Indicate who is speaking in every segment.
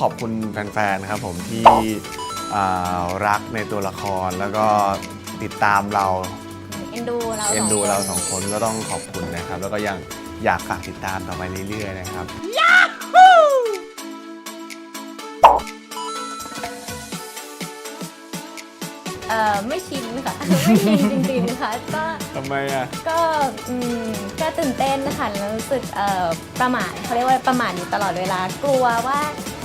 Speaker 1: ขอบคุณแฟนๆครับผมที่อ่ารักในตัวละครแล้วก็ติดตามเรา
Speaker 2: เอ็นดูเรา
Speaker 1: เอ็นดู
Speaker 2: ส
Speaker 1: เรา
Speaker 2: ค
Speaker 1: สองคนก็ต้องขอบคุณนะครับ แล้วก็ยังอยากฝากติดตามต่อไปเรื่อยๆนะครับ
Speaker 2: เอ่อไม่ชินค่ะไม่ชินจริงๆค่ะก็
Speaker 1: ทำไมอะ
Speaker 2: ก็อืมก็ตื่นเต้นนะคะแล้วรู้สึกเอ่อประมาทเขาเรียกว่าประมาทอยู่ตลอดเวลากลัวว่า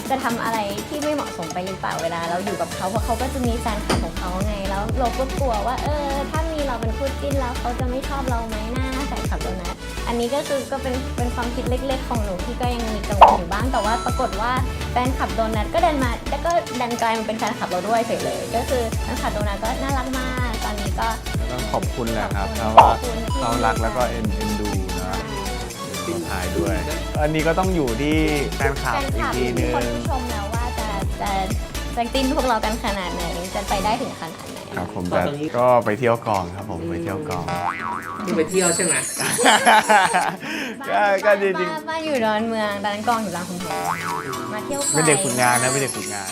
Speaker 2: จะทำอะไรที่ไม่เหมาะสมไปหรือเปล่าเวลา เราอยู่กับเขาเพราะเขาก็จะมีแฟนคลับของเขาไงแล้วเราก็กลัวว่าเออถ้ามีเราเป็นคู่จิ้นแล้วเขาจะไม่ชอบเราไหมหน้าแฟนคลับโดนัทอันนี้ก็คือก็เป็นเป็นความคิดเล็กๆของหนูที่ก็ยังมีกังวลอยู่บ้างแต่ว่าปรากฏว่าแฟนคลับโดนัทก็เดินมาแล้วก็ดันกลายมาเป็นแฟนคลับเราด้วยเฉยเลยก็คือแฟนคลับโดนัทก็น่ารักมากตอนนี้ก็
Speaker 1: ต้องขอบคุณแหละครับ
Speaker 2: ขอบ
Speaker 1: เพราะว่า
Speaker 2: คุณที่
Speaker 1: เขารักแล้วก็เอ็นเอ็นดูนะ ทิ้งท้ายด้วย อันนี้ก็ต้องอยู่ที่แฟนคลับ
Speaker 2: แฟน
Speaker 1: อีก
Speaker 2: ลับ
Speaker 1: ทีนึง
Speaker 2: คนที่ชมแล้วว่าจะจะจะติ้นพวกเรากันขนาดไหนจะไปได้ถึงขนาดไหน
Speaker 1: ครับผมแต่ก็ไปเที่ยวกองครับผมไปเที่ยวกอง
Speaker 3: มึงไปเที่ยวใช่ไหม
Speaker 1: ก็ก็จริง
Speaker 2: บ้านบ้านอยู่ดอนเมืองตอนนั้นกองอยู่รามคำแหงมาเที่ยว
Speaker 1: ๆเป็นเด็กฝึกงานนะเป็นเด็กฝึกงาน